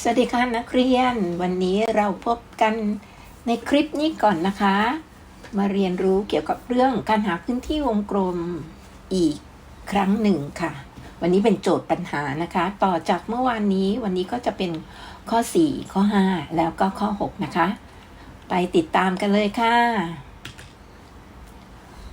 สวัสดีค่ะนักเรียน วันนี้เราพบกันในคลิปนี้ก่อนนะคะ มาเรียนรู้เกี่ยวกับเรื่องการหาพื้นที่วงกลมอีกครั้งหนึ่งค่ะ วันนี้เป็นโจทย์ปัญหานะคะ ต่อจากเมื่อวานนี้วันนี้ก็จะเป็นข้อ 4 ข้อ 5 แล้วก็ข้อ 6 นะคะ ไปติดตามกันเลยค่ะ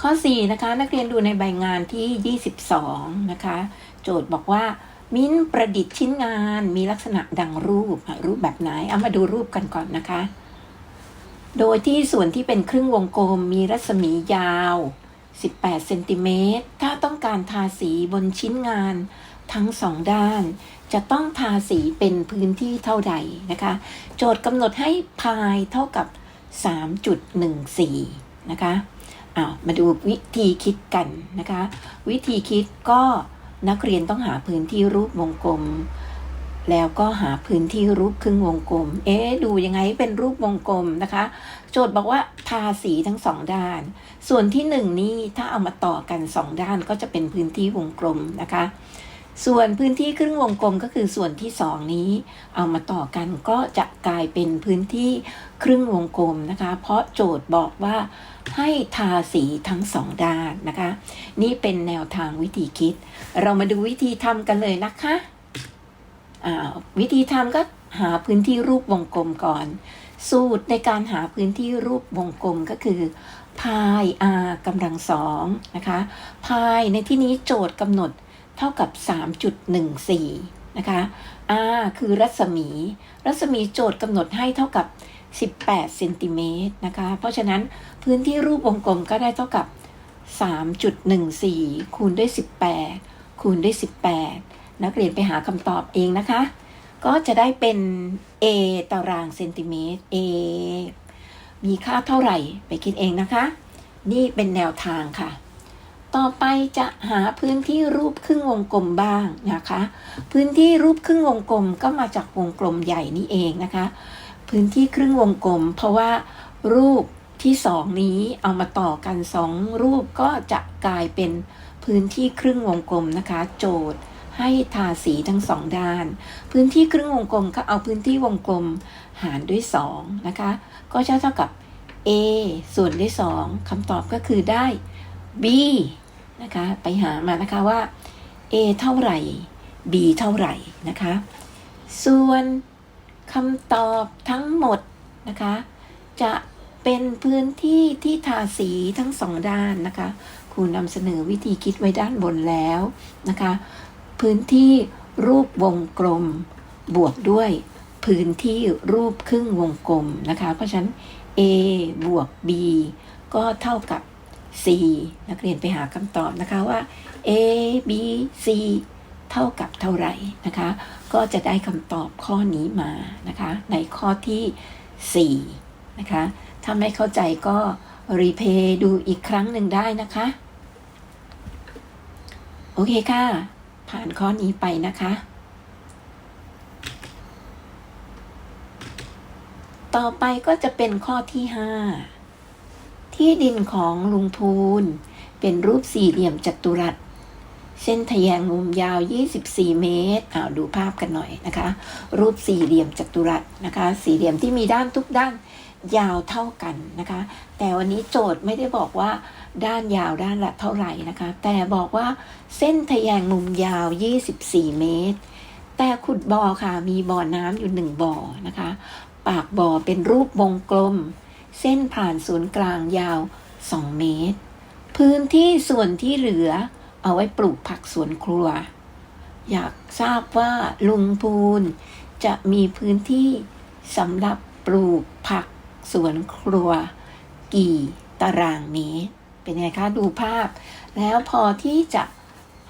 ข้อ 4 นะคะ นักเรียนดูในใบงานที่ 22 นะคะ โจทย์บอกว่า มิ้นประดิษฐ์ชิ้นงานมีลักษณะดังรูป รูปแบบไหน เอามาดูรูปกันก่อนนะคะ โดยที่ส่วนที่เป็นครึ่งวงกลมมีรัศมียาว 18 เซนติเมตร ถ้าต้องการทาสีบนชิ้นงานทั้งสองด้าน จะต้องทาสีเป็นพื้นที่เท่าใดนะคะ โจทย์กำหนดให้พายเท่ากับ 3.14 นะคะอ้าวมาดูวิธีคิดกันนะคะ วิธีคิดก็ นักเรียนต้องหาพื้นที่รูปวงกลม แล้วก็หาพื้นที่รูปครึ่งวงกลม เอ๊ดูยังไงเป็นรูปวงกลมนะคะ โจทย์บอกว่าทาสีทั้งสองด้าน ส่วนที่หนึ่งนี่ถ้าเอามาต่อกันสองด้านก็จะเป็นพื้นที่วงกลมนะคะ ส่วนพื้นที่ครึ่งวงกลมก็คือส่วนที่สองนี้ เอามาต่อกันก็จะกลายเป็นพื้นที่ครึ่งวงกลมนะคะ เพราะโจทย์บอกว่าให้ทาสีทั้งสองด้านนะคะ นี่เป็นแนวทางวิธีคิด เรามาดูวิธีทำกันเลยนะคะวิธีทำก็หาพื้นที่รูปวงกลมก่อน สูตรในการหาพื้นที่รูปวงกลมก็คือพาย r กำลังสองนะคะพายในที่นี้โจทย์กำหนด เท่ากับ 3.14 นะคะ r คือรัศมี รัศมีโจทย์กำหนดให้เท่ากับ 18 เซนติเมตรนะคะ เพราะฉะนั้นพื้นที่รูปวงกลมก็ได้เท่ากับ 3.14 คูณด้วย 18 คูณด้วย 18 นักเรียนไปหาคำตอบเองนะคะ ก็จะได้เป็น a ตารางเซนติเมตร a มีค่าเท่าไหร่ไปคิดเองนะคะ นี่เป็นแนวทางค่ะ ต่อไปจะหาพื้นที่รูปครึ่งวงกลมบ้างนะคะ พื้นที่รูปครึ่งวงกลมก็มาจากวงกลมใหญ่นี่เองนะคะ พื้นที่ครึ่งวงกลม เพราะว่ารูปที่สองนี้เอามาต่อกันสองรูปก็จะกลายเป็นพื้นที่ครึ่งวงกลมนะคะ โจทย์ให้ทาสีทั้งสองด้าน พื้นที่ครึ่งวงกลมก็เอาพื้นที่วงกลมหารด้วย2นะคะ ก็จะเท่ากับ a ส่วนด้วย2คำตอบก็คือได้ b นะคะ ไปหามานะคะว่า a เท่าไหร่ b เท่าไหร่นะคะ ส่วนคำตอบทั้งหมดนะคะ จะเป็นพื้นที่ที่ทาสีทั้งสองด้านนะคะครูนำเสนอวิธีคิดไว้ด้านบนแล้วนะคะ พื้นที่รูปวงกลม บวกด้วยพื้นที่รูปครึ่งวงกลมนะคะ เพราะฉะนั้น a บวก b ก็เท่ากับ c นักเรียนไปหาคำตอบนะคะว่า a b c เท่ากับเท่าไหร่นะคะ ก็จะได้คำตอบข้อนี้มานะคะ ในข้อที่ 4 นะคะ ถ้าไม่เข้าใจก็รีเพย์ดูอีกครั้งหนึ่งได้นะคะ โอเคค่ะ ผ่านข้อนี้ไปนะคะ ต่อไปก็จะเป็นข้อที่ 5 ที่ดินของลุงพูนเป็นรูปสี่เหลี่ยมจัตุรัส เส้นทะแยงมุมยาว 24 เมตรอ้าวดูภาพกันหน่อยนะคะ รูปสี่เหลี่ยมจัตุรัสนะคะ สี่เหลี่ยมที่มีด้านทุกด้านยาวเท่ากันนะคะ แต่วันนี้โจทย์ไม่ได้บอกว่าด้านยาวด้านละเท่าไหร่นะคะ แต่บอกว่าเส้นทะแยงมุมยาว 24 เมตร แต่ขุดบ่อค่ะ มีบ่อน้ำอยู่หนึ่งบ่อนะคะ ปากบ่อเป็นรูปวงกลม เส้นผ่านศูนย์กลางยาว 2 เมตร พื้นที่ส่วนที่เหลือเอาไว้ปลูกผักสวนครัว อยากทราบว่าลุงพูนจะมีพื้นที่สำหรับปลูกผักสวนครัว กี่ตารางเมตร เป็นไงคะดูภาพ แล้วพอที่จะ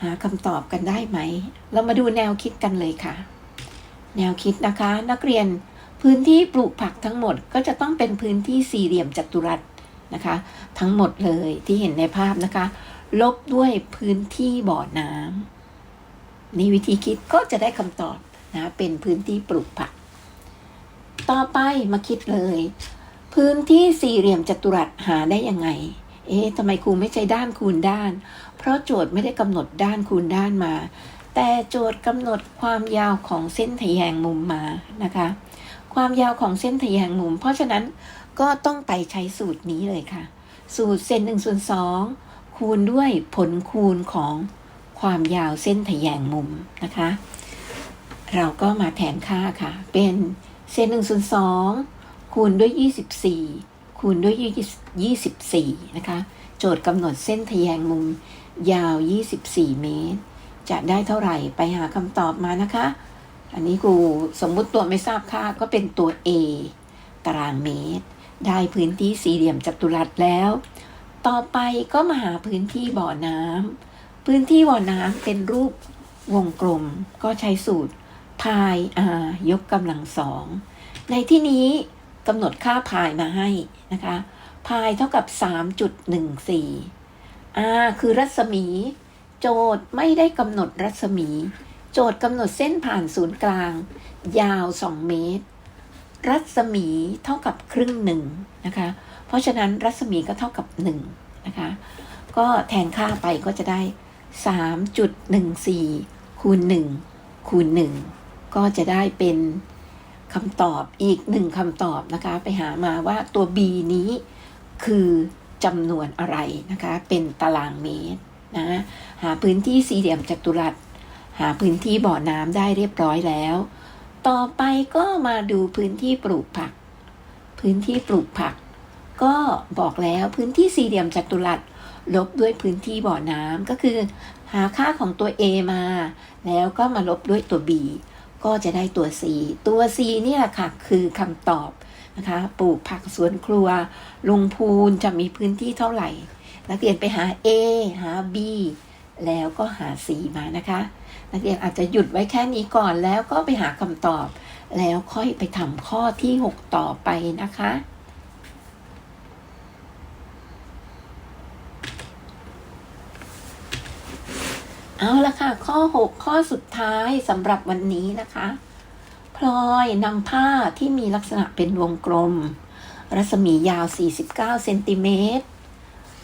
หาคำตอบกันได้ไหม เรามาดูแนวคิดกันเลยค่ะ แนวคิดนะคะนักเรียน พื้นที่ปลูกผักทั้งหมดก็จะต้องเป็นพื้นที่สี่เหลี่ยมจัตุรัสนะคะ ทั้งหมดเลยที่เห็นในภาพนะคะ ลบด้วยพื้นที่บ่อน้ำนี่วิธีคิดก็จะได้คำตอบนะเป็นพื้นที่ปลูกผัก ต่อไปมาคิดเลย พื้นที่สี่เหลี่ยมจัตุรัสหาได้ยังไง เอ๊ะทำไมครูไม่ใช้ด้านคูณด้าน เพราะโจทย์ไม่ได้กำหนดด้านคูณด้านมา แต่โจทย์กำหนดความยาวของเส้นทแยงมุมมานะคะ ความยาวของเส้นทะแยงมุม เพราะฉะนั้นก็ต้องไปใช้สูตรนี้เลยค่ะ สูตรเซนหนึ่งส่วนสองคูณด้วยผลคูณของความยาวเส้นทะแยงมุมนะคะ เราก็มาแทนค่าค่ะ เป็นเซนหนึ่งส่วนสองคูณด้วย24คูณด้วย24นะคะ โจทย์กำหนดเส้นทะแยงมุมยาว 24 เมตร จะได้เท่าไหร่ไปหาคำตอบมานะคะ อันนี้กูสมมุติตัวไม่ทราบค่าก็เป็นตัว A ตารางเมตร ได้พื้นที่สี่เหลี่ยมจัตุรัสแล้ว ต่อไปก็มาหาพื้นที่บ่อน้ำพื้นที่บ่อน้ำเป็นรูปวงกลม ก็ใช้สูตรพาย r ยกกำลังสองในที่นี้กำหนดค่าพายมาให้นะคะพายเท่ากับ 3.14 r คือรัศมี โจทย์ไม่ได้กำหนดรัศมี โจทย์กำหนดเส้นผ่านศูนย์กลาง ยาว 2 เมตร รัศมีเท่ากับครึ่งหนึ่งนะคะ เพราะฉะนั้นรัศมีก็เท่ากับ1นะคะ ก็แทนค่าไปก็จะได้ 3.14 คูณ 1 คูณ 1 ก็จะได้เป็นคำตอบอีกหนึ่งคำตอบนะคะ ไปหามาว่าตัว b นี้คือจำนวนอะไรนะคะ เป็นตารางเมตรนะ หาพื้นที่สี่เหลี่ยมจัตุรัส หาพื้นที่บ่อน้ำได้เรียบร้อยแล้ว ต่อไปก็มาดูพื้นที่ปลูกผัก พื้นที่ปลูกผัก ก็บอกแล้วพื้นที่สี่เหลี่ยมจัตุรัสลบด้วยพื้นที่บ่อน้ำก็คือ หาค่าของตัว A มา แล้วก็มาลบด้วยตัว B ก็จะได้ตัว C ตัว C นี่แหละค่ะ คือคำตอบนะคะ ปลูกผักสวนครัว ลุงพูนจะมีพื้นที่เท่าไหร่ นักเรียนไปหา A หา B แล้วก็หา C มานะคะ นักเรียนอาจจะหยุดไว้แค่นี้ก่อนแล้วก็ไปหาคำตอบ แล้วค่อยไปทำข้อที่ 6 ต่อไปนะคะ เอาละค่ะ ข้อ 6 ข้อสุดท้ายสำหรับวันนี้นะคะพลอยนำผ้าที่มีลักษณะเป็นวงกลม รัศมียาว 49 เซนติเมตร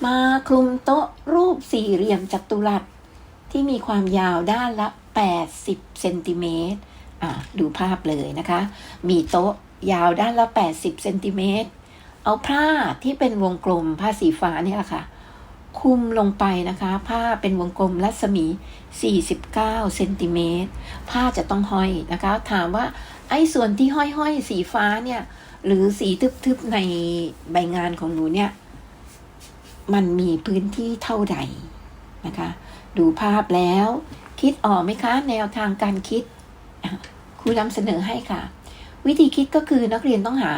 มาคลุมโต๊ะรูปสี่เหลี่ยมจัตุรัสที่มีความยาวด้านละ 80 เซนติเมตรอะดูภาพเลยนะคะ มีโต๊ะยาวด้านละ 80 เซนติเมตร เอาผ้าที่เป็นวงกลมผ้าสีฟ้าเนี่ยแหละค่ะ คุมลงไปนะคะ ผ้าเป็นวงกลมรัศมี 49 เซนติเมตร ผ้าจะต้องห้อยนะคะ ถามว่าไอ้ส่วนที่ห้อยๆ สีฟ้าเนี่ย หรือสีทึบๆในใบงานของหนูเนี่ย มันมีพื้นที่เท่าไหร่นะคะ ดูภาพแล้ว คิดออกไหมคะ แนวทางการคิดครูนำเสนอให้ค่ะ วิธีคิดก็คือนักเรียนต้องหา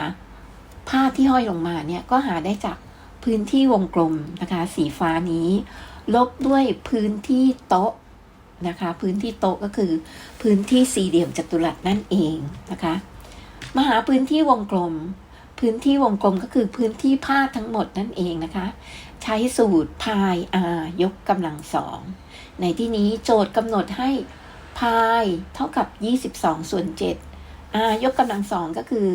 ผ้าที่ห้อยลงมาเนี่ยก็หาได้จากพื้นที่วงกลมนะคะ สีฟ้านี้ ลบด้วยพื้นที่โต๊ะนะคะ พื้นที่โต๊ะก็คือพื้นที่สี่เหลี่ยมจัตุรัสนั่นเองนะคะมาหาพื้นที่วงกลม พื้นที่วงกลมก็คือพื้นที่ผ้าทั้งหมดนั่นเองนะคะ ใช้สูตรพาย r ยกกำลังสอง ในที่นี้โจทย์กำหนดให้พายเท่ากับ 22 ส่วน 7 r ยกกำลังสองก็คือ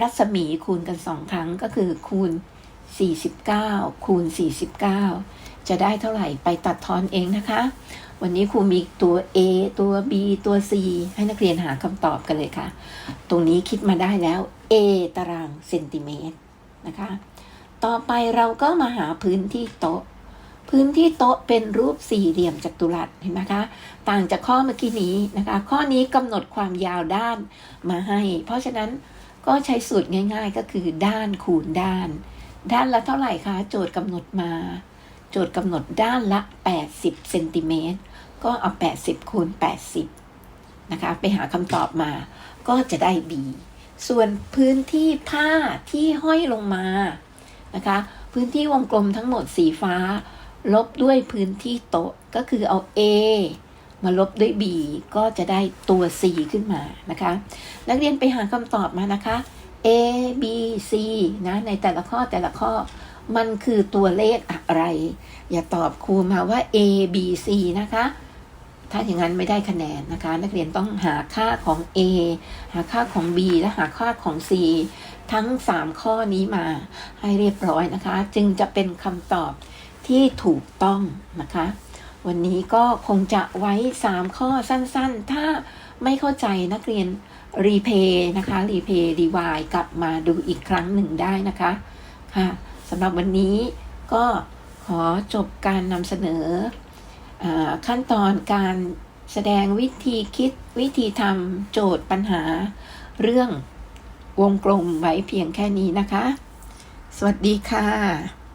รัศมีคูณกันสองครั้งก็คือคูณ 49 คูณ 49 จะได้เท่าไหร่ไปตัดทอนเองนะคะ วันนี้ครูมีตัว A ตัว B ตัว C ให้นักเรียนหาคำตอบกันเลยค่ะ ตรงนี้คิดมาได้แล้ว A ตารางเซนติเมตรนะคะ ต่อไปเราก็มาหาพื้นที่โต๊ะ พื้นที่โต๊ะเป็นรูปสี่เหลี่ยมจัตุรัสเห็นไหมคะ ต่างจากข้อเมื่อกี้นี้นะคะ ข้อนี้กำหนดความยาวด้านมาให้ เพราะฉะนั้นก็ใช้สูตรง่าย ๆ ก็คือด้านคูณด้าน ด้านละเท่าไหร่คะ โจทย์กำหนดมา โจทย์กำหนดด้านละ 80เซนติเมตรก็เอา 80คูณ80 นะคะ ไปหาคำตอบมาก็จะได้ B ส่วนพื้นที่ผ้าที่ห้อยลงมา นะคะ พื้นที่วงกลมทั้งหมดสีฟ้า ลบด้วยพื้นที่โต๊ะก็คือเอา A มาลบด้วย B ก็จะได้ตัว C ขึ้นมานะคะ นักเรียนไปหาคำตอบมานะคะ A B C นะ ในแต่ละข้อแต่ละข้อ มันคือตัวเลขอะไร อย่าตอบครูมาว่า A B C นะคะ ถ้าอย่างนั้นไม่ได้คะแนนนะคะ นักเรียนต้องหาค่าของ A หาค่าของ B และหาค่าของ C ทั้ง 3 ข้อนี้มาให้เรียบร้อยนะคะ จึงจะเป็นคำตอบที่ถูกต้องนะคะ วันนี้ก็คงจะไว้ 3 ข้อสั้นๆ ถ้าไม่เข้าใจนักเรียนรีเพย์นะคะรีเพย์รีวายกลับมาดูอีกครั้งหนึ่งได้นะคะค่ะสำหรับวันนี้ก็ขอจบการนำเสนออขั้นตอนการแสดงวิธีคิดวิธีทำโจทย์ปัญหาเรื่อง วงกลมไว้เพียงแค่นี้นะคะ สวัสดีค่ะ